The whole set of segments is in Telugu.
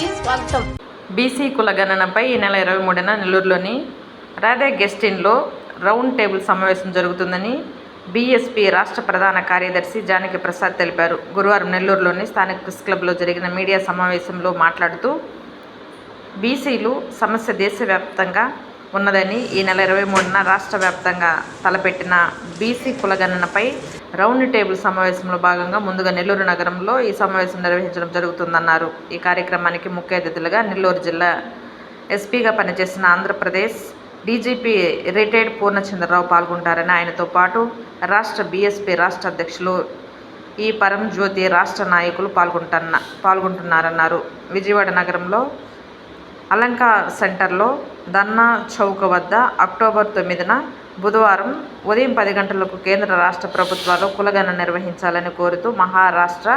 స్వాగతం. బీసీ కుల గణనపై ఈ నెల ఇరవై మూడున నెల్లూరులోని రాధా గెస్ట్ ఇన్లో రౌండ్ టేబుల్ సమావేశం జరుగుతుందని బీఎస్పీ రాష్ట్ర ప్రధాన కార్యదర్శి జానకి ప్రసాద్ తెలిపారు. గురువారం నెల్లూరులోని స్థానిక ప్రెస్ క్లబ్లో జరిగిన మీడియా సమావేశంలో మాట్లాడుతూ బీసీలు సమస్య దేశవ్యాప్తంగా ఉన్నదని ఈ నెల ఇరవై మూడున రాష్ట్ర వ్యాప్తంగా తలపెట్టిన బీసీ కులగణనపై రౌండ్ టేబుల్ సమావేశంలో భాగంగా ముందుగా నెల్లూరు నగరంలో ఈ సమావేశం నిర్వహించడం జరుగుతుందన్నారు. ఈ కార్యక్రమానికి ముఖ్య అతిథులుగా నెల్లూరు జిల్లా ఎస్పీగా పనిచేసిన ఆంధ్రప్రదేశ్ డీజీపీ రిటైర్డ్ పూర్ణచంద్రరావు పాల్గొంటారని ఆయనతో పాటు రాష్ట్ర బీఎస్పీ రాష్ట్ర అధ్యక్షులు ఈ పరం జ్యోతి రాష్ట్ర నాయకులు పాల్గొంటున్న పాల్గొంటున్నారన్నారు. విజయవాడ నగరంలో అలంకార్ సెంటర్లో ధన్నా చౌక వద్ద అక్టోబర్ తొమ్మిదిన బుధవారం ఉదయం పది గంటలకు కేంద్ర రాష్ట్ర ప్రభుత్వాలు కులగణన నిర్వహించాలని కోరుతూ మహారాష్ట్ర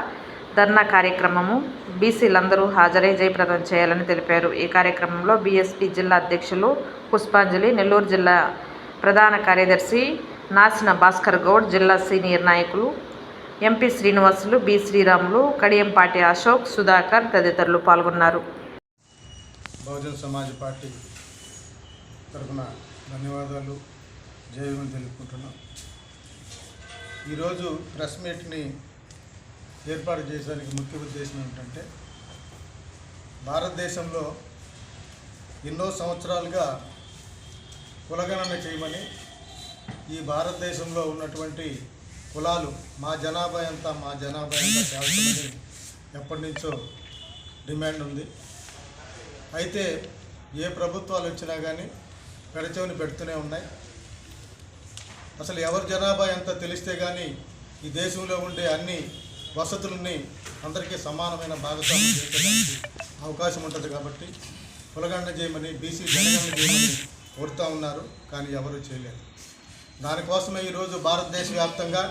ధర్నా కార్యక్రమము బీసీలందరూ హాజరై జయప్రదం చేయాలని తెలిపారు. ఈ కార్యక్రమంలో బీఎస్పీ జిల్లా అధ్యక్షులు పుష్పాంజలి నెల్లూరు జిల్లా ప్రధాన కార్యదర్శి నాసిన భాస్కర్ గౌడ్ జిల్లా సీనియర్ నాయకులు ఎంపీ శ్రీనివాసులు బి శ్రీరాములు కడియంపాటి అశోక్ సుధాకర్ తదితరులు పాల్గొన్నారు. బహుజన్ సమాజ్ పార్టీ తరఫున ధన్యవాదాలు. జయమని తెలుపుకుంటున్నాం. ఈరోజు ప్రెస్ మీట్ని ఏర్పాటు చేయడానికి ముఖ్య ఉద్దేశం ఏమిటంటే భారతదేశంలో ఎన్నో సంవత్సరాలుగా కులగణన చేయమని ఈ భారతదేశంలో ఉన్నటువంటి కులాలు మా జనాభా ఎంత మా జనాభా ఎంత చేయాల్సిందని ఎప్పటి నుంచో డిమాండ్ ఉంది. అయితే ఏ ప్రభుత్వాలు వచ్చినా కానీ పెడచెవిని పెడుతూనే ఉన్నాయి. అసలు ఎవరి జనాభా ఎంత తెలిస్తే కానీ ఈ దేశంలో ఉండే అన్ని వసతులని అందరికీ సమానమైన భాగస్వామ్యం చేయడానికి అవకాశం ఉంటుంది కాబట్టి కులగండ చేయమని బీసీ జనగణన చేయమని కోరుతూ ఉన్నారు కానీ ఎవరూ చేయలేదు. దానికోసమే ఈరోజు భారతదేశ వ్యాప్తంగా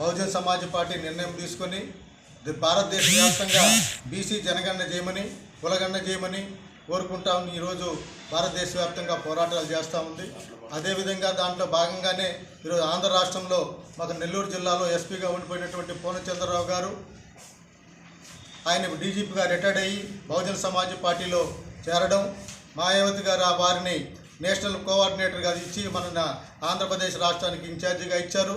బహుజన్ సమాజ్ పార్టీ నిర్ణయం తీసుకొని భారతదేశ వ్యాప్తంగా బీసీ జనగణన చేయమని కులగణన చేయమని కోరుకుంటాం ఈరోజు భారతదేశ వ్యాప్తంగా పోరాటాలు చేస్తూ ఉంది. అదేవిధంగా దాంట్లో భాగంగానే ఈరోజు ఆంధ్ర రాష్ట్రంలో మాకు నెల్లూరు జిల్లాలో ఎస్పీగా ఉండిపోయినటువంటి పూర్ణచంద్రరావు గారు ఆయన డీజీపీగా రిటైర్డ్ అయ్యి బహుజన సమాజ్ పార్టీలో చేరడం మాయావతి గారు ఆ వారిని నేషనల్ కోఆర్డినేటర్గా ఇచ్చి మన ఆంధ్రప్రదేశ్ రాష్ట్రానికి ఇన్ఛార్జిగా ఇచ్చారు.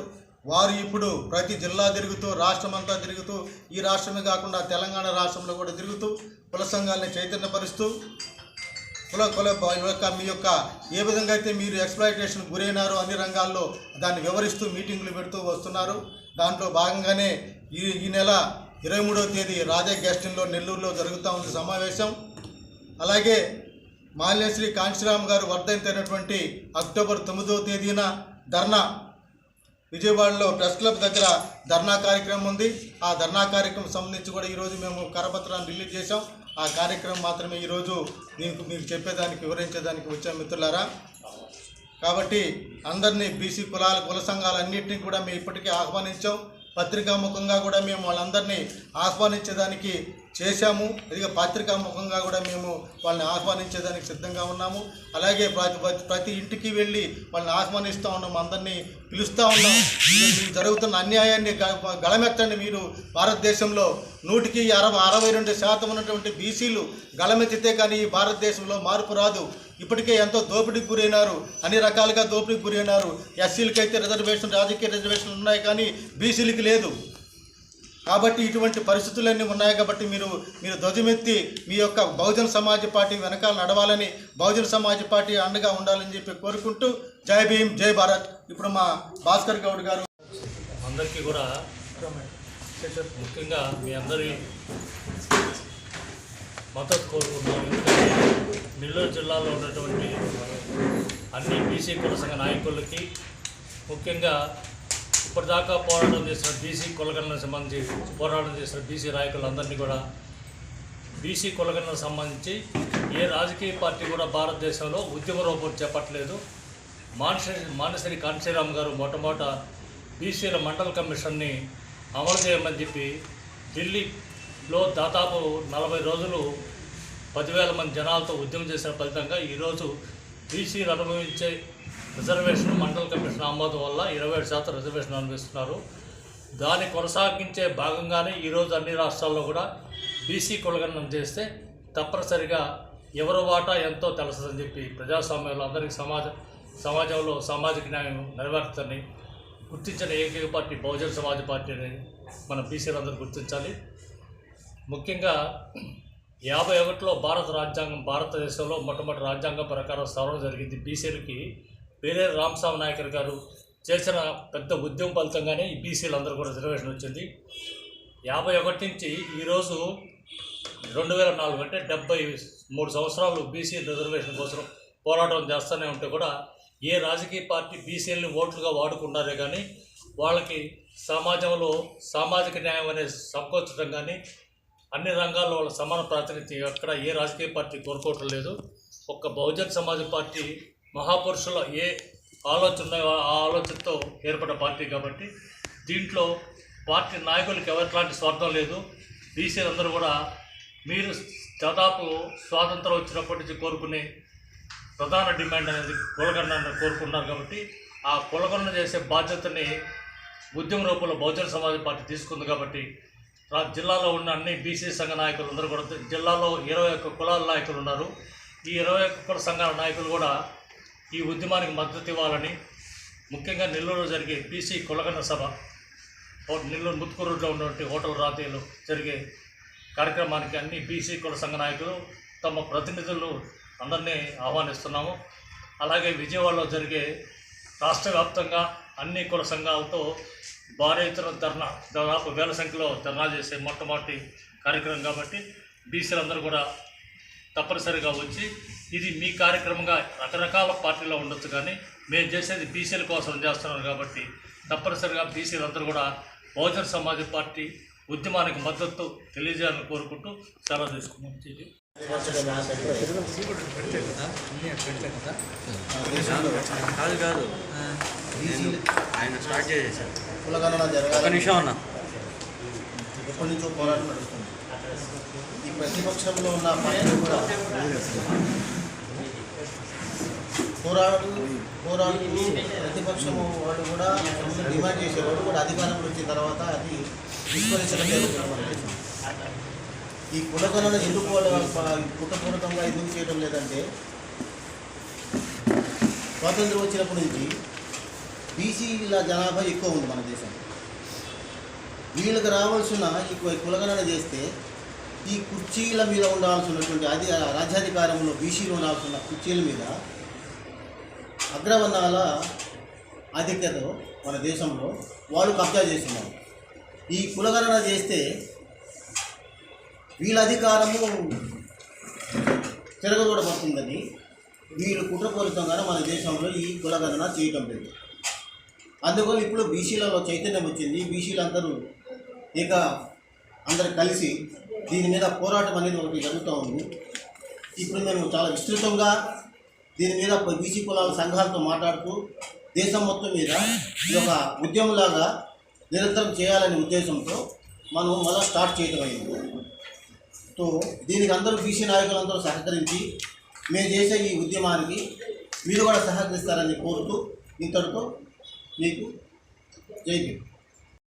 వారు ఇప్పుడు ప్రతి జిల్లా తిరుగుతూ రాష్ట్రమంతా తిరుగుతూ ఈ రాష్ట్రమే కాకుండా తెలంగాణ రాష్ట్రంలో కూడా తిరుగుతూ కుల సంఘాలని చైతన్యపరుస్తూ కుల కుల ఈ యొక్క మీ యొక్క ఏ విధంగా అయితే మీరు ఎక్స్ప్లాయిటేషన్ గురైనారో అన్ని రంగాల్లో దాన్ని వివరిస్తూ మీటింగులు పెడుతూ వస్తున్నారు. దాంట్లో భాగంగానే ఈ ఈ నెల ఇరవై మూడవ తేదీ రాజా గెస్టిన్లో నెల్లూరులో జరుగుతూ ఉంది సమావేశం. అలాగే మాల్యశ్రీ కాంశీరామ్ గారు వర్ధంతైనటువంటి అక్టోబర్ తొమ్మిదవ తేదీన ధర్నా విజయవాడలో ప్రెస్ క్లబ్ దగ్గర ధర్నా కార్యక్రమం ఉంది. ఆ ధర్నా కార్యక్రమం సంబంధించి కూడా ఈరోజు మేము కరపత్రాన్ని రిలీజ్ చేసాం ఆ కార్యక్రమం మాత్రమే ఈరోజు మీకు మీకు చెప్పేదానికి వివరించేదానికి వచ్చాం మిత్రులారా. కాబట్టి అందరినీ బీసీ కులాల కుల సంఘాలన్నింటినీ కూడా మేము ఇప్పటికే ఆహ్వానించాం. పత్రికాముఖంగా కూడా మేము వాళ్ళందరినీ ఆహ్వానించేదానికి చేశాము. ఇదిగా పాత్రికాముఖంగా కూడా మేము వాళ్ళని ఆహ్వానించేదానికి సిద్ధంగా ఉన్నాము. అలాగే ప్రతి ప్రతి- ప్రతి ఇంటికి వెళ్ళి వాళ్ళని ఆహ్వానిస్తూ ఉన్నాం. అందరినీ పిలుస్తూ ఉన్నాం. జరుగుతున్న అన్యాయాన్ని గళమెత్తండి మీరు భారతదేశంలో నూటికి అరవై అరవై రెండు శాతం ఉన్నటువంటి బీసీలు గళమెత్తితే కానీ ఈ భారతదేశంలో మార్పు రాదు. ఇప్పటికే ఎంతో దోపిడీకి గురైనారు. అన్ని రకాలుగా దోపిడీకి గురైనారు. ఎస్సీలకైతే రిజర్వేషన్ రాజకీయ రిజర్వేషన్లు ఉన్నాయి కానీ బీసీలకి లేదు. కాబట్టి ఇటువంటి పరిస్థితులన్నీ ఉన్నాయి కాబట్టి మీరు మీరు ధ్వజమెత్తి మీ యొక్క బహుజన సమాజ్ పార్టీ వెనకాల నడవాలని బహుజన సమాజ్ పార్టీ అండగా ఉండాలని చెప్పి కోరుకుంటూ జై భీమ్ జై భారత్. ఇప్పుడు మా భాస్కర్ గౌడ్ గారు. అందరికీ కూడా ముఖ్యంగా మీ అందరి మద్దతు కోరుకుంటున్నాం. ఎందుకంటే నెల్లూరు జిల్లాలో ఉన్నటువంటి అన్ని బీసీ కుల సంఘ నాయకులకి ముఖ్యంగా ఇప్పటిదాకా పోరాటం చేసిన బీసీ కులగణలకు సంబంధించి పోరాటం చేసిన బీసీ నాయకులందరినీ కూడా బీసీ కులగణలకు సంబంధించి ఏ రాజకీయ పార్టీ కూడా భారతదేశంలో ఉద్యమ రూపం చేపట్టలేదు. మానస మానసరి కాంశీరామ్ గారు మొట్టమొదట బీసీల మండల కమిషన్ని అమలు చేయమని చెప్పి ఢిల్లీలో దాదాపు నలభై రోజులు పదివేల మంది జనాలతో ఉద్యమం చేసిన ఫలితంగా ఈరోజు బీసీలు అనుభవించే రిజర్వేషన్ మండల కమిషన్ ఆమోదం వల్ల ఇరవై శాతం రిజర్వేషన్ అనుభవిస్తున్నారు. దాన్ని కొనసాగించే భాగంగానే ఈరోజు అన్ని రాష్ట్రాల్లో కూడా బీసీ కులగణన చేస్తే తప్పనిసరిగా ఎవరి వాటా ఎంతో తెలుస్తుందని చెప్పి ప్రజాస్వామ్యంలో అందరికీ సమాజ సమాజంలో సామాజిక న్యాయం నెరవేరుతుందని గుర్తించిన ఏకైక పార్టీ బహుజన సమాజ్ పార్టీ అని మన బీసీలందరూ గుర్తించాలి. ముఖ్యంగా యాభై ఒకటిలో భారత రాజ్యాంగం భారతదేశంలో మొట్టమొదటి రాజ్యాంగం ప్రకారం సవరణ జరిగింది. బీసీలకి వేరే రామస్వామి నాయకర్ గారు చేసిన పెద్ద ఉద్యమం ఫలితంగానే ఈ బీసీలందరూ కూడా రిజర్వేషన్ వచ్చింది. యాభై ఒకటి నుంచి ఈరోజు రెండు వేల నాలుగు అంటే డెబ్బై మూడు సంవత్సరాలు బీసీ రిజర్వేషన్ కోసం పోరాటం చేస్తూనే ఉంటే కూడా ఏ రాజకీయ పార్టీ బీసీలని ఓట్లుగా వాడుకున్నారే కానీ వాళ్ళకి సమాజంలో సామాజిక న్యాయం అనేది సమకూర్చడం కానీ అన్ని రంగాల్లో వాళ్ళ సమాన ప్రాతినిధ్యం ఎక్కడ ఏ రాజకీయ పార్టీ కోరుకోవటం లేదు. ఒక్క బహుజన్ సమాజ్ పార్టీ మహాపురుషుల ఏ ఆలోచన ఆ ఆలోచనతో ఏర్పడిన పార్టీ కాబట్టి దీంట్లో పార్టీ నాయకులకు ఎవరిలాంటి స్వార్థం లేదు. బీసీలందరూ కూడా మీరు దాదాపు స్వాతంత్రం వచ్చినప్పటి నుంచి కోరుకునే ప్రధాన డిమాండ్ అనేది కులగణన కోరుకున్నారు కాబట్టి ఆ కులగణన చేసే బాధ్యతని ఉద్యమ రూపంలో బహుజన సమాజ్ పార్టీ తీసుకుంది కాబట్టి జిల్లాలో ఉన్న అన్ని బీసీ సంఘ నాయకులు అందరూ కూడా జిల్లాలో ఇరవై ఒక్క కులాల నాయకులు ఉన్నారు. ఈ ఇరవై ఒక్క కుల సంఘాల నాయకులు కూడా ఈ ఉద్యమానికి మద్దతు ఇవ్వాలని ముఖ్యంగా నెల్లూరులో జరిగే బీసీ కులగణ సభ నెల్లూరు ముత్తుకు రోడ్లో ఉన్నటువంటి హోటల్ రాతీలు జరిగే కార్యక్రమానికి అన్ని బీసీ కుల సంఘ నాయకులు తమ ప్రతినిధులు అందరినీ ఆహ్వానిస్తున్నాము. అలాగే విజయవాడలో జరిగే రాష్ట్ర వ్యాప్తంగా అన్ని కుల సంఘాలతో భారీ ఎత్తున ధర్నా దాదాపు వేల సంఖ్యలో ధర్నా చేసే మొట్టమొదటి కార్యక్రమం కాబట్టి బీసీలందరూ కూడా తప్పనిసరిగా వచ్చి ఇది మీ కార్యక్రమంగా రకరకాల పార్టీలో ఉండొచ్చు కానీ మేము చేసేది బీసీల కోసం చేస్తున్నాం కాబట్టి తప్పనిసరిగా బీసీలందరూ కూడా బహుజన సమాజ్ పార్టీ ఉద్యమానికి మద్దతు తెలియజేయాలని కోరుకుంటూ సెలవు తీసుకున్నాం కాదు కాదు. ఆయన స్టార్ట్ జరగాలని నిమిషం అన్న. ఎప్పటి నుంచో పోరాటం ప్రతిపక్షంలో ఉన్న పార్టీ కూడా పోరాడు పోరాడు ప్రతిపక్షము వాళ్ళు కూడా డిమాండ్ చేసేవాడు కూడా అధికారంలో వచ్చిన తర్వాత అది విస్మరించడం జరుగుతుంది మన దేశం. ఈ కులగణన ఎందుకు వాళ్ళు కుటపూర్వకంగా ఎందుకు చేయడం లేదంటే స్వాతంత్రం వచ్చినప్పటి నుంచి బీసీల జనాభా ఎక్కువ ఉంది మన దేశంలో వీళ్ళకి రావాల్సిన ఈ కులగణన చేస్తే ఈ కుర్చీల మీద ఉండాల్సినటువంటి అది రాజ్యాధికారంలో బీసీలో ఉండాల్సిన కుర్చీల మీద అగ్రవర్ణాల ఆధిక్యతలో మన దేశంలో వాళ్ళు కబ్జా చేస్తున్నారు. ఈ కులగణన చేస్తే వీళ్ళ అధికారము తిరగదూడబడుతుందని వీళ్ళు కుట్రపూరితంగానే మన దేశంలో ఈ కులగణన చేయటం లేదు. అందువల్ల ఇప్పుడు బీసీలలో చైతన్యం వచ్చింది. బీసీలందరూ ఇక అందరు కలిసి దీని మీద పోరాటం అనేది ఒకటి జరుగుతూ ఉంది. ఇప్పుడు మేము చాలా విస్తృతంగా దీని మీద బీసీ కులాల సంఘాలతో మాట్లాడుతూ దేశం మొత్తం మీద ఈ యొక్క ఉద్యమంలాగా నిరంతరం చేయాలనే ఉద్దేశంతో మనం మళ్ళీ స్టార్ట్ చేయడం అయింది. సో దీనికి అందరూ బీసీ నాయకులందరూ సహకరించి మేము చేసే ఈ ఉద్యమానికి మీరు కూడా సహకరిస్తారని కోరుతూ ఇంతటితో మీకు జై